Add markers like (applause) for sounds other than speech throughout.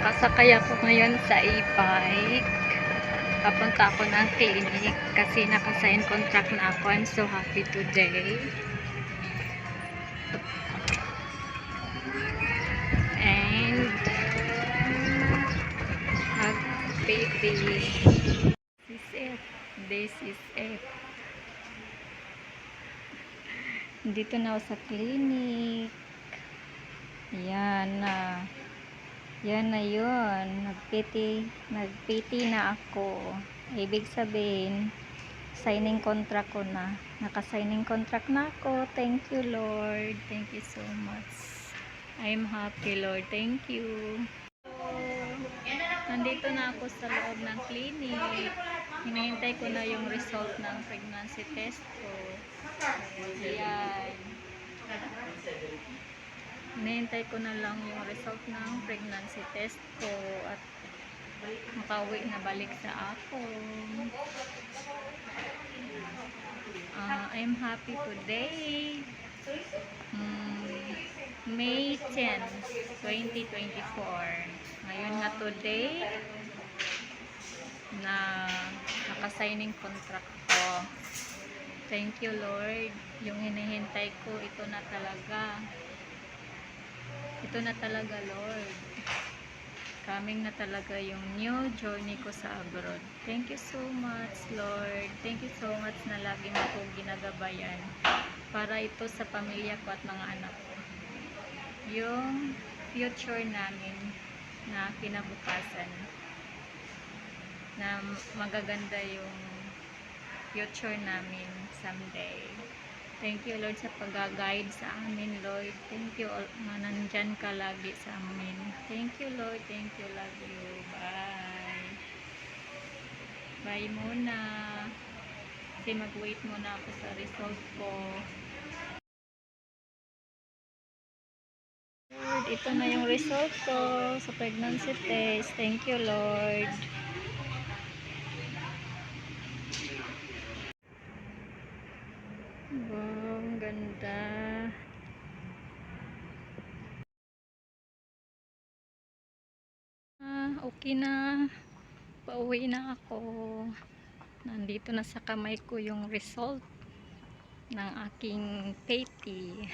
Kasakay ako ngayon sa e-bike. Papunta ako ng clinic kasi nakasign contract na ako. I'm so happy today. And happy. This is it. This is it. Dito na ako sa clinic. Yan na. Yan na yun. Nagpiti, nagpiti na ako. Ibig sabihin, signing contract ko na. Naka-signing contract na ako. Thank you, Lord. Thank you so much. I'm happy, Lord. Thank you. Nandito na ako sa loob ng clinic. Hinihintay ko na yung result ng pregnancy test ko. Ayan. Hinihintay ko na lang yung result ng pregnancy test ko at makauwi na balik sa ako. Ah, I'm happy today. Hmm, May 10, 2024. Ngayon nga today na naka-signing contract ko. Thank you Lord. Yung hinihintay ko, ito na talaga. Ito na talaga Lord. Coming na talaga yung new journey ko sa abroad. Thank you so much Lord. Thank you so much na lagi mo ko ginagabayan para ito sa pamilya ko at mga anak ko. Yung future namin na kinabukasan na magaganda yung future namin someday. Thank you Lord sa pag-guide sa amin Lord. Thank you na nandyan ka lagi sa amin. Thank you Lord. Thank you. Love you. Bye. Bye muna. Kasi mag-wait muna ako sa result ko. Lord, ito na yung result ko sa pregnancy test. Thank you Lord. Okay na. Pauwi na ako. Nandito na sa kamay ko yung result ng aking patty.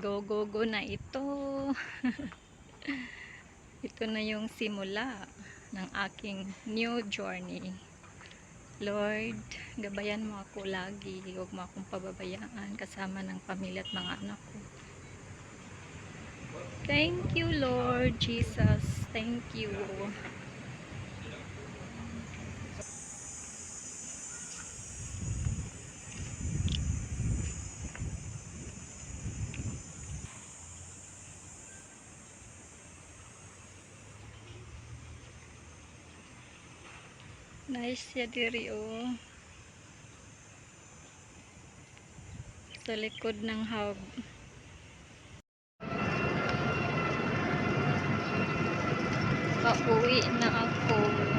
Go, go, go na ito. (laughs) ito na yung simula ng aking new journey. Lord, gabayan mo ako lagi. Huwag mo akong pababayaan kasama ng pamilya at mga anak ko. Thank you, Lord Jesus. Thank you. Nice siya diri oh. Sa likod ng hub. Pauwi na ako.